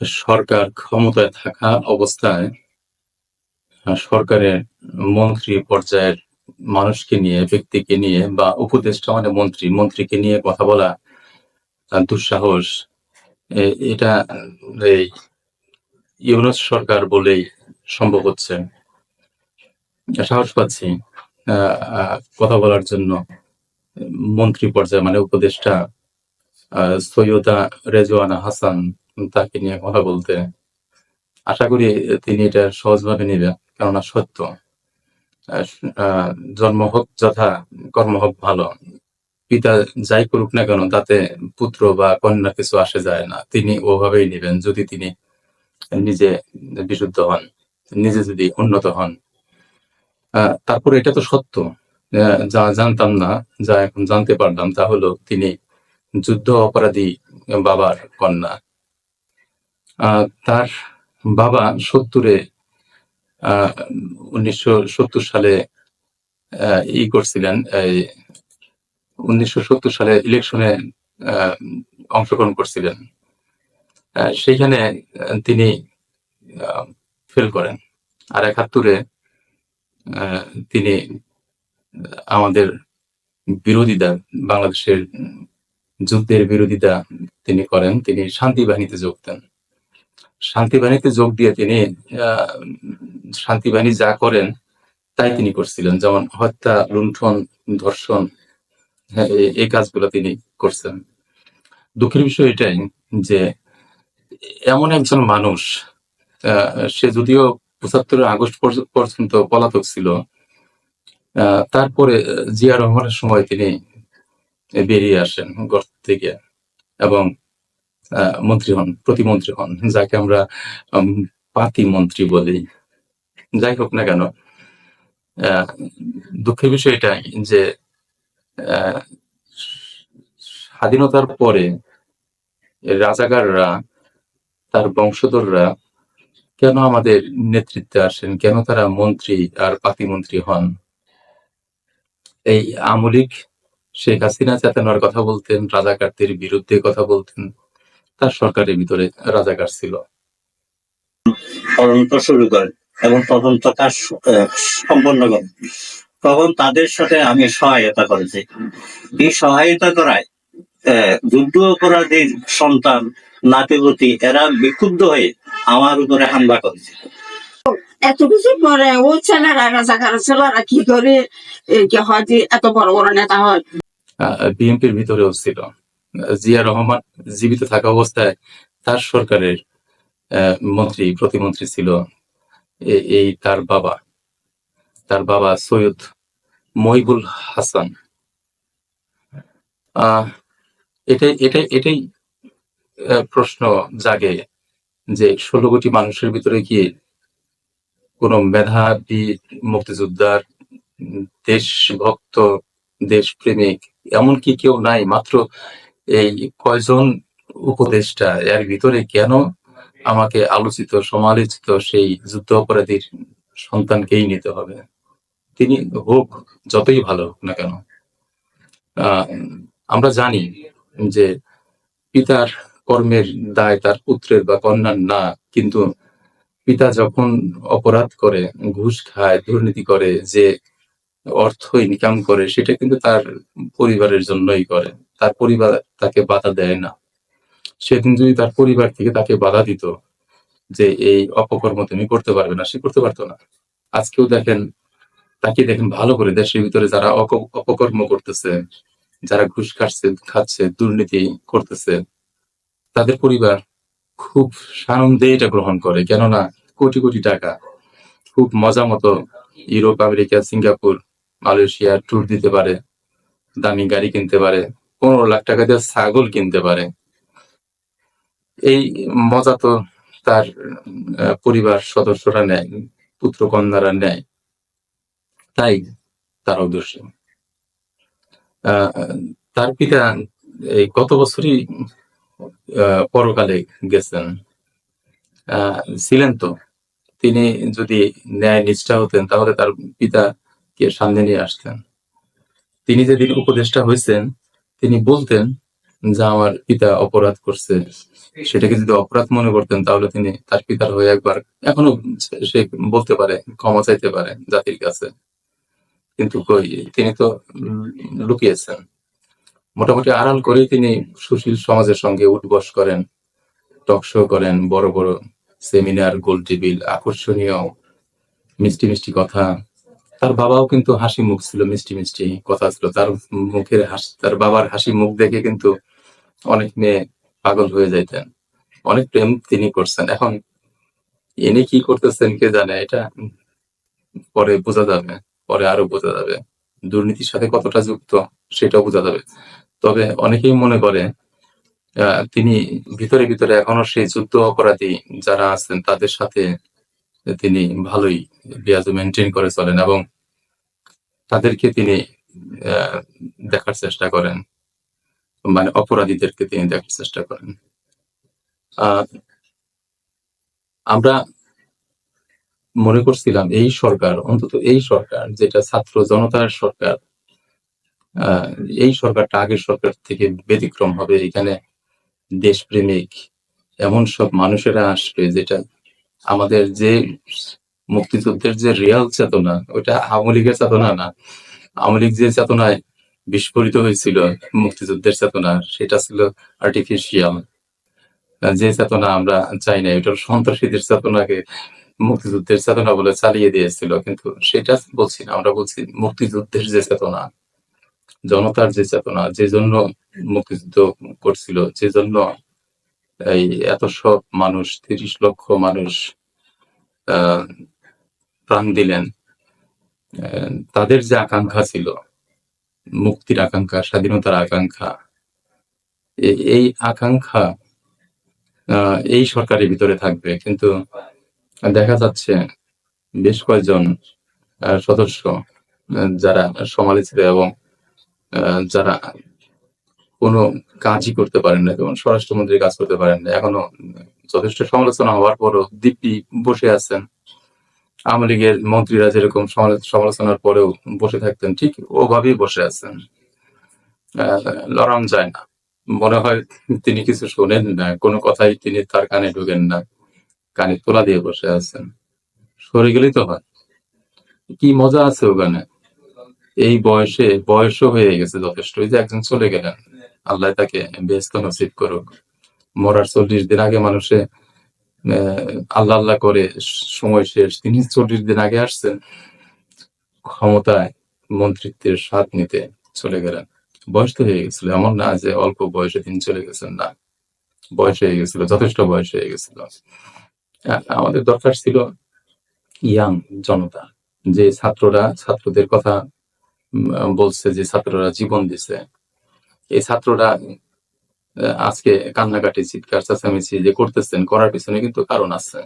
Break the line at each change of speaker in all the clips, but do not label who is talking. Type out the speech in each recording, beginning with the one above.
সরকার ক্ষমতায় থাকা অবস্থায় সরকারের মন্ত্রী পর্যায়ের মানুষকে নিয়ে, ব্যক্তিকে নিয়ে বা উপদেষ্টা মানে মন্ত্রী, মন্ত্রীকে নিয়ে কথা বলা দুঃসাহস এটা এই ইউনুস সরকার বলেই সম্ভব হচ্ছে। সাহস পাচ্ছি কথা বলার জন্য। মন্ত্রী পর্যায়ে মানে উপদেষ্টা সৈয়দা রেজওয়ানা হাসান তাকে নিয়ে কথা বলতে। আশা করি তিনি এটা সহজভাবে নেবেন, কেননা সত্য। জন্ম হোক যথা, কর্ম হোক ভালো। পিতা যাই করুক না কেন, তাতে পুত্র বা কন্যা কিছু আসে যায় না। তিনি ওভাবেই নেবেন, যদি তিনি নিজে বিশুদ্ধ হন, নিজে যদি উন্নত হন। তারপরে এটা তো সত্য। যা জানতাম না, যা এখন জানতে পারলাম, তা হলো তিনি যুদ্ধ অপরাধী বাবার কন্যা। তার বাবা সত্তরে উনিশশো সত্তর সালে ই করছিলেন উনিশশো সত্তর সালে ইলেকশনে অংশগ্রহণ করছিলেন। সেইখানে তিনি ফেল করেন। আর একাত্তরে তিনি আমাদের বিরোধিতা, বাংলাদেশের যুদ্ধের বিরোধিতা তিনি করেন। তিনি শান্তি বাহিনীতে যোগ দেন। শান্তি বাহিনীতে যোগ দিয়ে তিনি আহ, শান্তি বাহিনী যা করেন তাই তিনি করছিলেন। যেমন হত্যা লুণ্ঠন ধর্ষণ হ্যাঁ, এই- কাজগুলো তিনি করছেন। দুঃখের বিষয় এটাই যে এমন একজন মানুষ সে যদিও পঁচাত্তরের আগস্ট পর্য- পর্যন্ত পলাতক ছিল তারপরে জিয়া রহমানের সময় তিনি বেরিয়ে আসেন গর্ত থেকে এবং মন্ত্রী হন, প্রতিমন্ত্রী হন, যাকে আমরা পাতি মন্ত্রী বলি। যাই হোক না কেন দুঃখের বিষয় এটাই যে স্বাধীনতার পরে রাজাকাররা, তার বংশধররা কেন আমাদের নেতৃত্বে আসেন? কেন তারা মন্ত্রী আর পাতিমন্ত্রী হন? এই আমলিক শেখ হাসিনা চেতনার কথা বলতেন, রাজাকারদের বিরুদ্ধে কথা বলতেন। তার সরকারের ভিতরে রাজাকার ছিল।
তদন্ত শুরু করেন এবং তদন্ত কাজ আহ, সম্পন্ন করেন তখন তাদের সাথে আমি সহায়তা করেছি। এই সহায়তা করায় আহ, যুদ্ধ অপরাধীর সন্তান নাতিপতি এরা বিক্ষুব্ধ হয়ে আমার উপরে হামলা করেছে।
এত কিছু করে ও ছেলেরা রাজাকার ছেলেরা কি করে এই কি হয় যে এত বড় বড় নেতা হয়?
বিএনপির ভিতরেও ছিল। জিয়া রহমান জীবিত থাকা অবস্থায় তার সরকারের মন্ত্রী, প্রতিমন্ত্রী ছিল এই তার বাবা। তার বাবা সৈয়দ মহিবুল হাসান। এটাই এটাই এটাই প্রশ্ন জাগে যে ষোলো কোটি মানুষের ভিতরে কি কোন মেধাবী মুক্তিযোদ্ধার দেশভক্ত, দেশপ্রেমিক এমন কি কেউ নাই, মাত্র এই কয়জন উপদেষ্টা, এর ভিতরে কেন আমাকে আলোচিত, সমালোচিত সেই যুদ্ধ অপরাধীর সন্তানকেই নিতে হবে? তিনি হোক, যতই ভালো হোক না কেন। আমরা জানি যে পিতার কর্মের দায় তার পুত্রের বা কন্যার না, কিন্তু পিতা যখন অপরাধ করে, ঘুষ খায়, দুর্নীতি করে, যে অর্থ ইনকাম করে, সেটা কিন্তু তার পরিবারের জন্যই করে। তার পরিবার তাকে বাধা দেয় না। সেদিন যদি তার পরিবার থেকে তাকে বাধা দিত যে, এই অপকর্ম তুমি করতে পারবে না, সে করতে পারতো না। আজকেও দেখেন, তাকে দেখেন ভালো করে দেশের ভিতরে যারা অপকর্ম করতেছে, যারা ঘুষ খাচ্ছে খাচ্ছে, দুর্নীতি করতেছে, তাদের পরিবার খুব সানন্দে এটা গ্রহণ করে। কেননা, কোটি কোটি টাকা, খুব মজা মতো Europe, America, Singapore Malaysia tour দিতে পারে, দামি গাড়ি কিনতে পারে, পনেরো লাখ টাকা দিয়ে ছাগল কিনতে পারে। এই মজা তো তার পরিবার সদস্যরা নেয় পুত্র কন্যারা নেয়। তাই তার উদ্দেশ্য। তার পিতা এই গত বছরই পরকালে গেছেন। ছিলেন তো। তিনি যদি ন্যায় নিষ্ঠা হতেন, তাহলে তার পিতাকে সামনে নিয়ে আসতেন। তিনি যেদিন উপদেষ্টা হয়েছেন, তিনি বলতেন যে আমার পিতা অপরাধ করছে। সেটাকে যদি অপরাধ মনে করতেন, তাহলে তিনি তার পিতার হয়ে একবার এখনও সে বলতে পারে, ক্ষমা চাইতে পারে জাতির কাছে। কিন্তু কই, তিনি তো লুকিয়েছেন। মোটামুটি আড়াল করেই তিনি সুশীল সমাজের সঙ্গে উঠবস করেন, টক শো করেন, বড় বড় সেমিনার, গোল টেবিল, আকর্ষণীয় মিষ্টি মিষ্টি কথা তার বাবাও কিন্তু হাসি মুখ ছিল, মিষ্টি মিষ্টি কথা ছিল। তার মুখের হাসি, তার বাবার হাসি মুখ দেখে কিন্তু অনেক মেয়ে পাগল হয়ে যাইতেন। অনেক প্রেম তিনি করছেন। এখন ইনি কি করতেছেন কে জানে, এটা পরে বোঝা যাবে, পরে আরও বোঝা যাবে। দুর্নীতির সাথে কতটা যুক্ত, সেটাও বোঝা যাবে। তবে অনেকেই মনে করে তিনি ভিতরে ভিতরে এখনও সেই যুদ্ধ অপরাধী যারা আছেন, তাদের সাথে তিনি ভালোই বিয়াজ মেনটেন করে চলেন এবং তাদেরকে তিনি দেখার চেষ্টা করেন। মানে অপরাধীদেরকে তিনি দেখার চেষ্টা করেন। আমরা মনে করছিলাম এই সরকার, অন্তত এই সরকার, যেটা ছাত্র জনতার সরকার এই সরকারটা আগের সরকার থেকে ব্যতিক্রম হবে। এখানে দেশপ্রেমিক, এমন সব মানুষেরা আসবে যেটা আমাদের যে মুক্তিযুদ্ধের যে রিয়াল চেতনা ওটা আওয়ামী লীগের চেতনা না। আওয়ামী লীগ যে চেতনায় বিস্ফোরিত হয়েছিল মুক্তিযুদ্ধের চেতনা, সেটা ছিল আর্টিফিশিয়াল যে চেতনা আমরা চাই না এটা সন্ত্রাসীদের চেতনাকে মুক্তিযুদ্ধের চেতনা বলে চালিয়ে দিয়েছিল, কিন্তু সেটা বলছি না, আমরা বলছি মুক্তিযুদ্ধের যে চেতনা, জনতার যে চেতনা, যে জন্য মুক্তিযুদ্ধ করছিল, যে জন্য এই এত সব মানুষ, তিরিশ লক্ষ মানুষ প্রাণ দিলেন। তাদের যে আকাঙ্ক্ষা ছিল, মুক্তির আকাঙ্ক্ষা, স্বাধীনতার আকাঙ্ক্ষা এই আকাঙ্ক্ষা এই সরকারের ভিতরে থাকবে। কিন্তু দেখা যাচ্ছে বেশ কয়েকজন সদস্য যারা সমালোচিত এবং যারা কোনো কাজই করতে পারেন না যেমন স্বরাষ্ট্রমন্ত্রী কাজ করতে পারেন না, এখনও যথেষ্ট সমালোচনা হওয়ার পরও দিব্যি বসে আছেন। আওয়ামী লীগের মন্ত্রীরা যেরকম সমালো- সমালোচনার পরেও বসে থাকতেন, ঠিক ওভাবেই বসে আছেন। লড়ান যায় না। মনে হয় তিনি কিছু শোনেন না, কোনো কথাই তিনি তার কানে ঢোকেন না, কানে তোলা দিয়ে বসে আছেন। সরে গেলেই তো হয়। কি মজা আছে ওখানে। এই বয়সে, বয়সও হয়ে গেছে যথেষ্ট। যে একজন চলে গেলেন, আল্লাহ তাকে ব্যস্ত নসিব করুক। মরার চল্লিশ দিন আগে মানুষে আল্লাহ আল্লাহ করে সময় শেষ। তিনি চল্লিশ দিন আগে আসছেন, ক্ষমতায় মন্ত্রিত্বের স্বাদ নিতে চলে গেলেন। বয়স তো হয়ে গেছিল, এমন না যে অল্প বয়সে তিনি চলে গেছেন না। বয়স হয়ে গেছিল, যথেষ্ট বয়স হয়ে গেছিল। আমাদের দরকার ছিল ইয়াং জনতা। যে ছাত্ররা, ছাত্রদের কথা বলছে যে ছাত্ররা জীবন দিছে। এই ছাত্ররা আজকে কান্নাকাটি, চিৎকার, চেঁচামেচি যে করতেছেন, করার পিছনে কিন্তু কারণ আছে।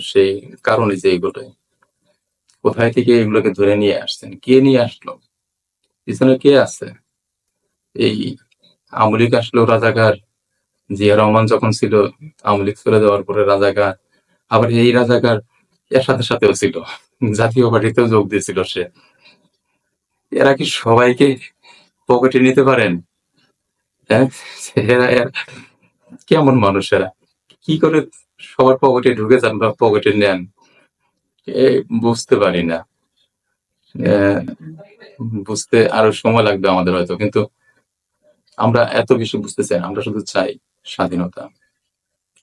সেই কারণে যে এগুলো কোথায় থেকে এগুলোকে ধরে নিয়ে আসছেন? কে নিয়ে আসলো? পিছনে কে আছে? এই আমলিক আসলো রাজাকার জিয়া রহমান যখন ছিল আমলিক চলে যাওয়ার পরে রাজাকার, আবার এই রাজাকার এর সাথে সাথেও ছিল। জাতীয় পার্টিতেও যোগ দিয়েছিল সে। এরা কি সবাইকে পকেটে নিতে পারেন? এরা কেমন মানুষ এরা? কি করে সবার পকেটে ঢুকে যান বা পকেটে নেন? বুঝতে পারি না। বুঝতে আরও সময় লাগবে আমাদের হয়তো, কিন্তু আমরা এত বেশি বুঝতে চাই আমরা শুধু চাই স্বাধীনতা।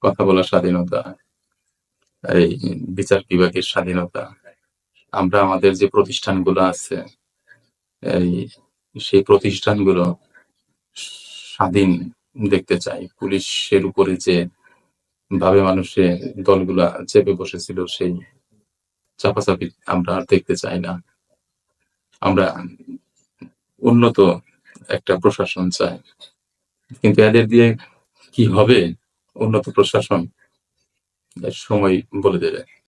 কথা বলার স্বাধীনতা। এই বিচার বিভাগের স্বাধীনতা। আমরা আমাদের যে প্রতিষ্ঠানগুলো আছে, এই সেই প্রতিষ্ঠানগুলো স্বাধীন দেখতে চাই। পুলিশের উপরে যে ভাবে মানুষের দলগুলা চেপে বসেছিল, সেই চাপাচাপি আমরা আর দেখতে চাই না। আমরা উন্নত একটা প্রশাসন চাই। কিন্তু এদের দিয়ে কি হবে? উন্নত প্রশাসন সময় বলে দেবে।